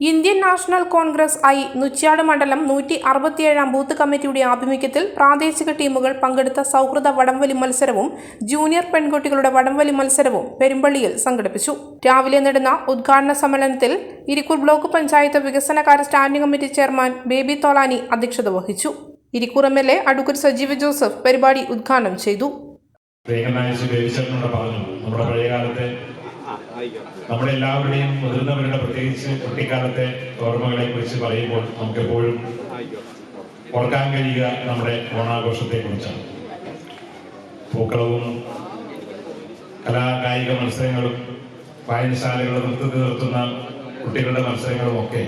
Indian national congress I Nochad മണ്ഡലം നൂറ്റി അറുപത്തിയേഴാം booth കമ്മിറ്റിയുടെ ആഭിമുഖ്യത്തിൽ പ്രാദേശിക ടീമുകൾ പങ്കെടുത്ത സൗഹൃദ വടംവലി മത്സരവും ജൂനിയർ പെൺകുട്ടികളുടെ വടംവലി മത്സരവും പെരുമ്പള്ളിയിൽ സംഘടിപ്പിച്ചു. രാവിലെ നടന്ന ഉദ്ഘാടന സമ്മേളനത്തിൽ ഇരിക്കൂർ ബ്ലോക്ക് പഞ്ചായത്ത് വികസനകാര്യ standing committee chairman Baby Tholani അധ്യക്ഷത വഹിച്ചു. Irikkur M L A advocate Sajeev Joseph പരിപാടി ഉദ്ഘാടനം ചെയ്തു. നമ്മുടെ നമ്മുടെ എല്ലാവരുടെയും മുതിർന്നവരുടെ പ്രത്യേകിച്ച് കുട്ടിക്കാലത്തെ ഓർമ്മകളെ കുറിച്ച് പറയുമ്പോൾ നമുക്ക് എപ്പോഴും ഓർക്കാൻ കഴിയുക നമ്മുടെ ഓണാഘോഷത്തെ കുറിച്ചാണ് പൂക്കളവും കലാകായിക മത്സരങ്ങളും വായനശാലകളും നൃത്തത്തിൽ നിർത്തുന്ന കുട്ടികളുടെ മത്സരങ്ങളും ഒക്കെ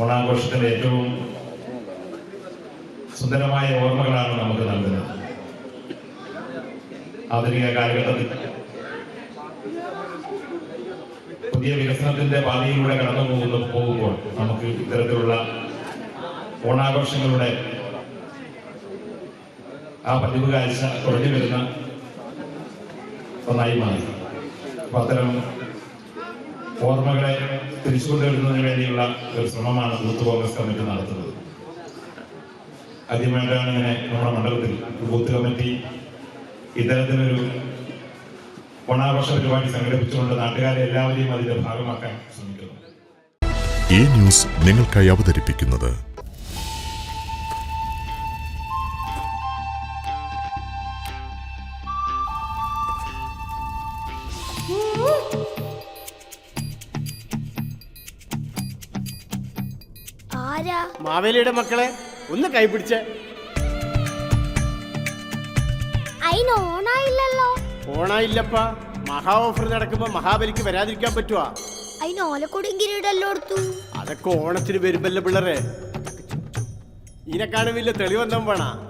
ഓണാഘോഷത്തിന്റെ ഏറ്റവും സുന്ദരമായ ഓർമ്മകളാണ് നമുക്ക് നൽകുന്നത്. ആധുനിക കാലഘട്ടത്തിൽ പുതിയ വികസനത്തിന്റെ പാതയിലൂടെ കടന്നു പോകുന്ന പോകുമ്പോൾ നമുക്ക് ഇത്തരത്തിലുള്ള ഓണാഘോഷങ്ങളുടെ ആ പതിവ് കാഴ്ച കുറഞ്ഞു വരുന്ന ഒന്നായി മാറി. അപ്പൊ അത്തരം ഓർമ്മകളെ തിരിച്ചുകൊണ്ടുവരുന്നതിന് വേണ്ടിയുള്ള ഒരു ശ്രമമാണ് ബൂത്ത് കോൺഗ്രസ് കമ്മിറ്റി നടത്തുന്നത്. ആദ്യമായിട്ടാണ് ഇങ്ങനെ നമ്മുടെ മണ്ഡലത്തിൽ ബൂത്ത് കമ്മിറ്റി ഇത്തരത്തിലൊരു ഓണാഘോഷ പരിപാടി സംഘടിപ്പിച്ചുകൊണ്ട് നാട്ടുകാരെ എല്ലാവരെയും അതിന്റെ ഭാഗമാക്കാൻ ശ്രമിക്കുന്നു. ഈ ന്യൂസ് നിങ്ങൾക്കായി അവതരിപ്പിക്കുന്നത് ആരാ? മാവേലിയുടെ മക്കളെ ഒന്ന് കൈപിടിച്ച് ഓണായില്ലല്ലോ. ഓണായില്ലപ്പ. മഹാ ഓഫർ നടക്കുമ്പോ മഹാബലിക്ക് വരാതിരിക്കാൻ പറ്റുവാ. അതിന് ഓലക്കൊടും കിരീടല്ലോ എടുത്തു അതൊക്കെ ഓണത്തിന് വരുമ്പല്ലേ പിള്ളേരെ. ഇനെ വലിയ തെളിവെന്താ വേണ?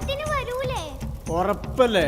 ഉറപ്പല്ലേ?